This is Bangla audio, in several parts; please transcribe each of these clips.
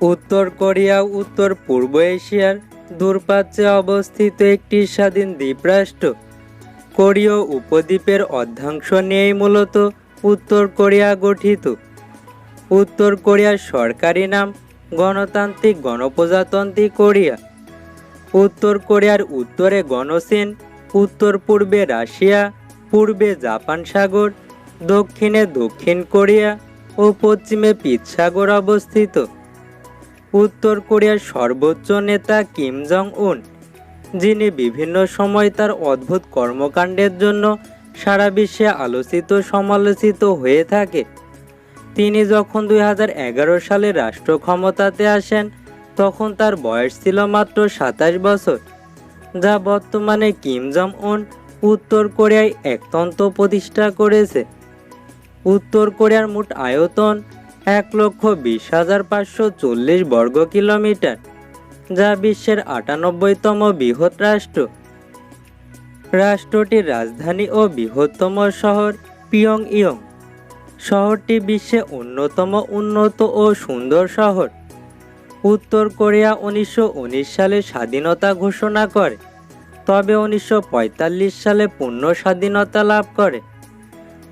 উত্তর কোরিয়া, উত্তর পূর্ব এশিয়ার দূরপ্রাচ্যে অবস্থিত একটি স্বাধীন দ্বীপরাষ্ট্র। কোরীয় উপদ্বীপের অর্ধাংশ নিয়েই মূলত উত্তর কোরিয়া গঠিত। উত্তর কোরিয়ার সরকারি নাম গণতান্ত্রিক গণপ্রজাতন্ত্রী কোরিয়া। উত্তর কোরিয়ার উত্তরে গণচীন উত্তর পূর্বে রাশিয়া, পূর্বে জাপান সাগর, দক্ষিণে দক্ষিণ কোরিয়া ও পশ্চিমে পিত সাগর অবস্থিত। উত্তর কোরিয়ার সর্বোচ্চ নেতা কিম জং উন যিনি বিভিন্ন সময় তার অদ্ভুত কর্মকাণ্ডের জন্য সারা বিশ্বে আলোচিত সমালোচিত হয়ে থাকে। তিনি যখন দুই হাজার এগারো সালে রাষ্ট্র ক্ষমতাতে আসেন, তখন তার বয়স ছিল মাত্র সাতাশ বছর, যা বর্তমানে কিম জং উন উত্তর কোরিয়ায় একতন্ত্র প্রতিষ্ঠা করেছে। উত্তর কোরিয়ার মোট আয়তন এক লক্ষ বিশ হাজার পাঁচশো চল্লিশ বর্গ কিলোমিটার, যা বিশ্বের আটানব্বইতম বৃহৎ রাষ্ট্র। রাষ্ট্রটির রাজধানী ও বৃহত্তম শহর পিয়ং ইয়ং শহরটি বিশ্বে অন্যতম উন্নত ও সুন্দর শহর। উত্তর কোরিয়া উনিশশো উনিশ সালে স্বাধীনতা ঘোষণা করে, তবে উনিশশো পঁয়তাল্লিশ সালে পূর্ণ স্বাধীনতা লাভ করে।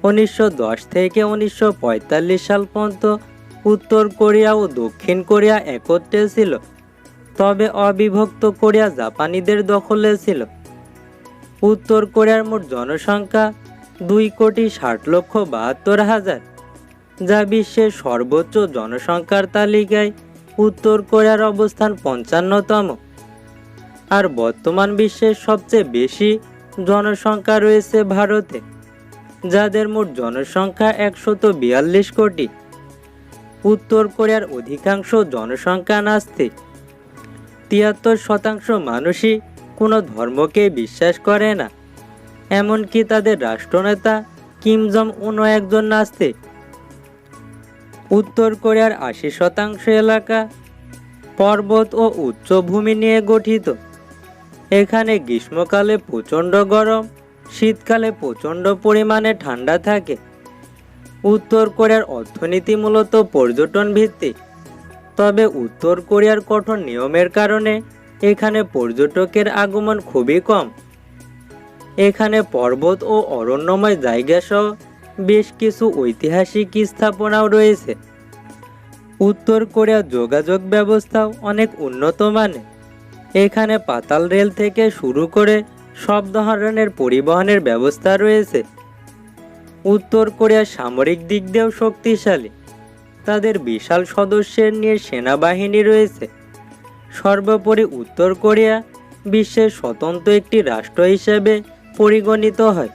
উনিশশো দশ থেকে উনিশশো পঁয়তাল্লিশ সাল পর্যন্ত উত্তর কোরিয়া ও দক্ষিণ কোরিয়া একত্রে ছিল, তবে অবিভক্ত কোরিয়া জাপানিদের দখলে ছিল। উত্তর কোরিয়ার মোট জনসংখ্যা দুই কোটি ষাট লক্ষ বাহাত্তর হাজার, যা বিশ্বের সর্বোচ্চ জনসংখ্যার তালিকায় উত্তর কোরিয়ার অবস্থান পঞ্চান্নতম। আর বর্তমান বিশ্বের সবচেয়ে বেশি জনসংখ্যা রয়েছে ভারতে। যাদের মোট জনসংখ্যা একশত বিয়াল্লিশ কোটি। উত্তর কোরিয়ার অধিকাংশ জনসংখ্যা নাস্তিক। তিয়াত্তর শতাংশ মানুষই কোনো ধর্মকে বিশ্বাস করে না। এমনকি তাদের রাষ্ট্রনেতা কিম জং উনও একজন নাস্তিক। উত্তর কোরিয়ার আশি শতাংশ এলাকা পর্বত ও উচ্চভূমি নিয়ে গঠিত। এখানে গ্রীষ্মকালে প্রচণ্ড গরম। শীতকালে প্রচণ্ড পরিমাণে ঠান্ডা থাকে। উত্তর কোরিয়ার অর্থনীতি মূলত পর্যটন ভিত্তিক। তবে উত্তর কোরিয়ার কঠোর নিয়মের কারণে এখানে পর্যটকের আগমন খুবই কম। এখানে পর্বত ও অরণ্যময় জায়গা সহ বেশ কিছু ঐতিহাসিক স্থাপনাও রয়েছে। উত্তর কোরিয়ার যোগাযোগ ব্যবস্থাও অনেক উন্নত মানের এখানে পাতাল রেল থেকে শুরু করে সব ধরনের পরিবহনের ব্যবস্থা রয়েছে। উত্তর কোরিয়া সামরিক দিক দিয়েও শক্তিশালী। তাদের বিশাল সদস্যের নিয়ে সেনাবাহিনী রয়েছে। সর্বোপরি উত্তর কোরিয়া বিশ্বের স্বতন্ত্র একটি রাষ্ট্র হিসেবে পরিগণিত হয়।